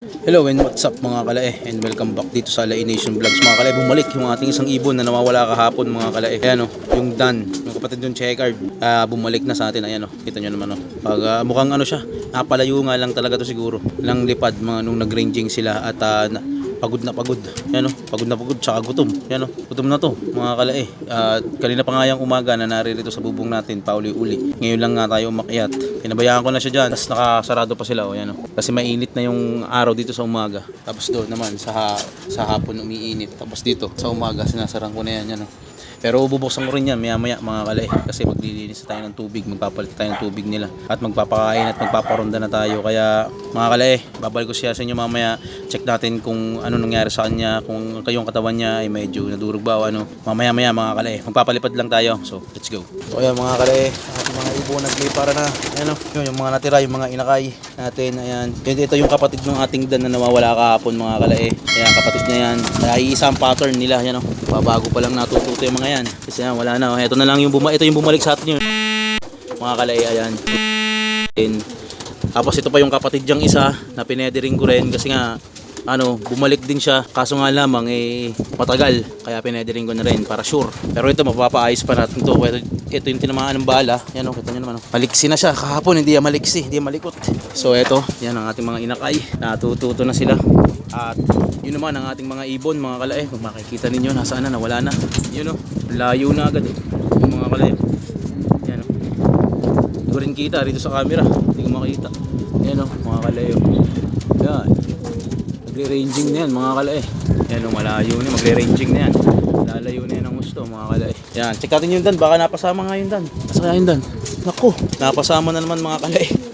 Hello and what's up mga kalae? And welcome back dito sa Alain Nation Vlogs. Mga kalae bumalik yung ating isang ibon na nawawala kahapon mga kalae. Ayan o yung Dan yung kapatid yung Checkered ah, bumalik na sa atin. Ayan o kita nyo naman o pag ah, mukhang ano siya napalayo nga lang talaga to siguro. Lang lipad mga nung nag-ranging sila at na- pagod na pagod. Yan o pagod na pagod tsaka gutom. Yan o gutom na to mga kalae. At kanina pa nga yung umaga na naririto sa bubong natin pauli-uli. Ngayon lang nga tayo umakyat. Pinabayaan ko na siya dyan tapos nakasarado pa sila o yan o kasi mainit na yung araw dito sa umaga. Tapos doon naman sa, sa hapon umiinit. Tapos dito sa umaga sinasarang ko na yan yan o pero bubuksan ko rin yan maya maya mga kalay. Kasi maglilinis tayo ng tubig magpapalit tayo ng tubig nila. At magpapakain at magpaparonda na tayo. Kaya mga kalay babalik ko siya sa inyo mamaya. Check natin kung ano nangyari sa kanya kung kayong katawan niya ay medyo nadurog ba o ano. Mamaya maya mga kalay magpapalipad lang tayo. So let's go. So ayan mga kalay ating mga ibo naglipara na. Ayan o yun, yung mga natira yung mga inakay natin ayan. Yun, ito yung kapatid ng ating dan na nawawala kahapon mga kalay. Ayan kapatid niya yan. Ay isang pattern nila yan o babago pa lang natututo yung mga yan. Kasi yan wala na oh. ito na lang yung buma ito yung bumalik sa atin yun. Mga kalay ayan And, tapos ito pa yung kapatid niyang isa na pinedering ko rin kasi nga ano, bumalik din siya. Kaso nga lamang eh matagal. Kaya pinedering ko na rin para sure. Pero ito mapapaayos pa natin to. Ito, ito yung tinamaan ng bala. Yan o kita nyo naman o maliksi na siya. Kahapon hindi yan maliksi. Hindi malikot. So ito yan ang ating mga inakay. Natututo na sila. At yun naman ang ating mga ibon mga kalae. Kung makikita ninyo nasaan na? Nawala na. Yun o layo na agad eh. Yung mga kalae. Yan o hindi ko rin kita dito sa camera. Hindi ko makita. Yan o mga kalayo yan magre-ranging na yan mga kalae yan o malayo na magre-ranging na yan. Lalayo na yan ang gusto mga kalae yan check natin yung dan. Baka napasama nga yung dan. Nasa kaya yung dan? Naku. Napasama na naman mga kalae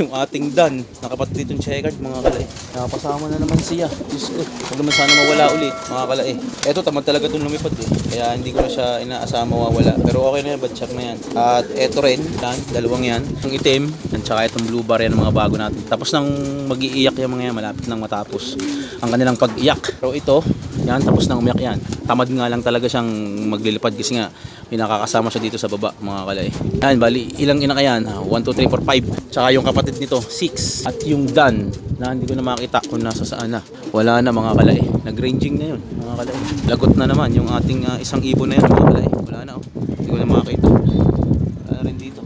yung ating dan. Nakapatid itong checkered mga kalae nakapasama na naman siya. Diyos ko huwag naman sana mawala ulit mga kalae eto tamad talaga itong lumipad eh. Kaya hindi ko na siya inaasama mawawala. Pero okay na yan bad check na yan. At eto rin yan dalawang yan. Ang itim at saka itong blue bar yan mga bago natin. Tapos nang mag-iiyak yung mga yan malapit nang matapos ang kanilang pag-iyak. Pero ito yan tapos nang umiyak yan. Tamad nga lang talaga siyang maglilipad kasi nga may nakakasama siya dito sa baba mga kalay. Yan bali ilang ina yan? 1, 2, 3, 4, 5 tsaka yung kapatid nito 6 at yung Dan na hindi ko na makita kung nasa saan na. Wala na mga kalay. Nag-ranging na yun mga kalay. Lagot na naman yung ating ah, isang ibon na yun mga kalay. Wala na oh. Hindi ko na makita. Wala na rin dito.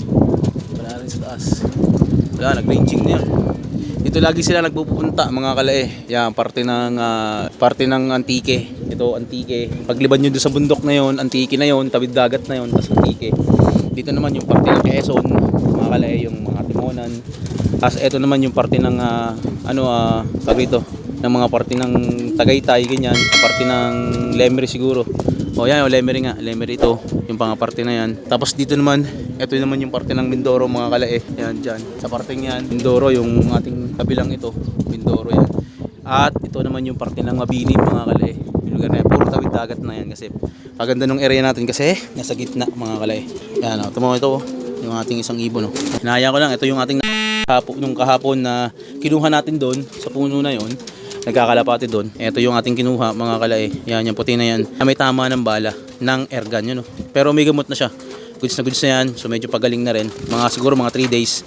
Wala na rin sa taas. Wala nag-ranging na yun. Ito lagi sila nagpupunta mga kalae. Yan, parte ng ah, parte ng Antique. Ito Antique. Paglibad nyo doon sa bundok na yon, Antique na yon, tawid dagat na yon, tapos Antique. Dito naman yung parte ng Quezon, mga kalae, yung mga Timonan. Tapos ito naman yung parte ng ah, ano ah, tawag dito, ng mga parte ng Tagaytay ganyan, parte ng Lemery siguro. O yan, o Lemery nga, Lemery ito, yung mga parte na yan. Tapos dito naman, ito naman yung parte ng Mindoro mga kalae. Yan dyan. Sa parteng yan, Mindoro yung ating kabilang ito, Mindoro yan. At ito naman yung parte ng Mabini mga kalae. Lugar na yan, puro tawid dagat na yan kasi paganda ng area natin kasi nasa gitna mga kalae. Yan o, tamo ito oh, yung ating isang ibon. Oh. Hinaya ko lang, ito yung ating kahapon, yung kahapon na kinuha natin doon sa puno na yon nagkakalapati doon. Ito yung ating kinuha mga kalae. Yan, yung puti na yan. May tama ng bala ng airgun yun. Oh. Pero may gamot na siya. Goods na goods na yan. So medyo pagaling na rin. Mga siguro mga 3 days.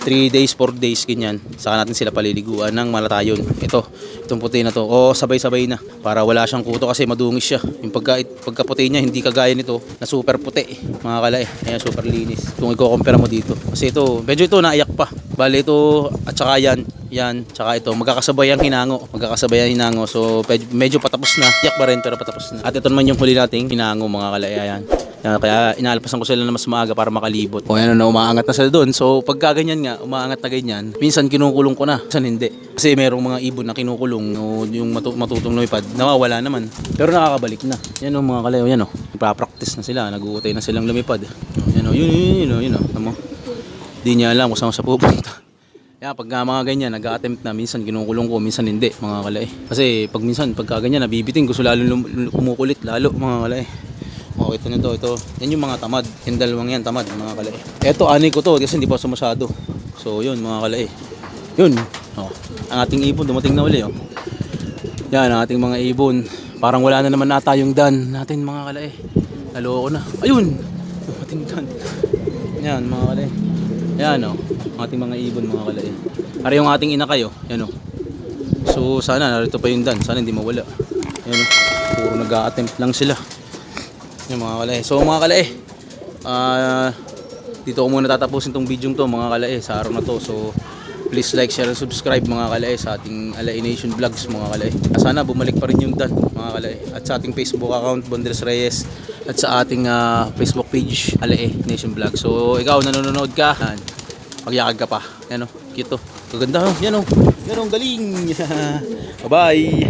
3 days, 4 days, ganyan. Saka natin sila paliliguan ng malatayon. Ito, itong puti na to. O sabay-sabay na. Para wala siyang kuto kasi madungis siya. Yung pagka, pagkaputi niya, hindi kagaya nito na super puti. Mga kalae. Ayan, super linis. Kung i-compare mo dito. Kasi ito, medyo ito naiyak pa. Bali ito, at saka yan, yan, tsaka ito, magkakasabay ang hinango. Magkakasabay ang hinango. So, medyo patapos na. Iyak pa rin, pero patapos na. At ito naman yung huli nating hinango, mga kalaya yan. Yan, kaya inaalpasan ko sila na mas maaga para makalibot. O yan na, umaangat na sila doon. So, pagka ganyan nga, umaangat na ganyan, minsan kinukulong ko na, minsan hindi. Kasi merong mga ibon na kinukulong, o yung matu- matutong lumipad, nawawala naman. Pero nakakabalik na. Yan o mga kalayo, yan o. Ipapractice na sila, nag-uutay na silang lumipad. Yan o, yun, yun, yun, yun, yun, o. Tamo. Di niya alam kung saan siya pupunta. Kaya pag mga ganyan, nag-attempt na, minsan kinukulong ko, minsan hindi, mga kalay. Kasi pag minsan, pagka ganyan, nabibiting, gusto lalo kumukulit, lalo, mga kalay. Oh, ito na to, ito. Yan yung mga tamad. Yung dalawang yan, tamad, mga kalay. Ito, anay ko to, kasi hindi pa sumasado. So, yun, mga kalay. Yun. Oh, ang ating ibon, dumating na uli, oh. Yan, ang ating mga ibon. Parang wala na naman nata yung dan natin, mga kalay. Naloko na. Ayun! Dumating dan. Yan, mga kalay. Yan, oh. Ang ating mga ibon, mga kalay. Para yung ating ina kayo. Yan, oh. So, sana narito pa yung dan. Sana hindi mawala. Ayan, oh. puro nag-a-attempt lang sila. Yung mga kalae. So mga kalae, ah dito ko muna tatapusin tong video to mga kalae sa araw na to. So please like, share, and subscribe mga kalae sa ating Alae Nation Vlogs mga kalae. At sana bumalik pa rin yung dan mga kalae. At sa ating Facebook account Bondres Reyes at sa ating ah, Facebook page Alae Nation Vlogs. So ikaw nanonood ka, pagyakag ka pa. Yan o, cute o. Kaganda o, yan o. Yan o, galing. Bye-bye.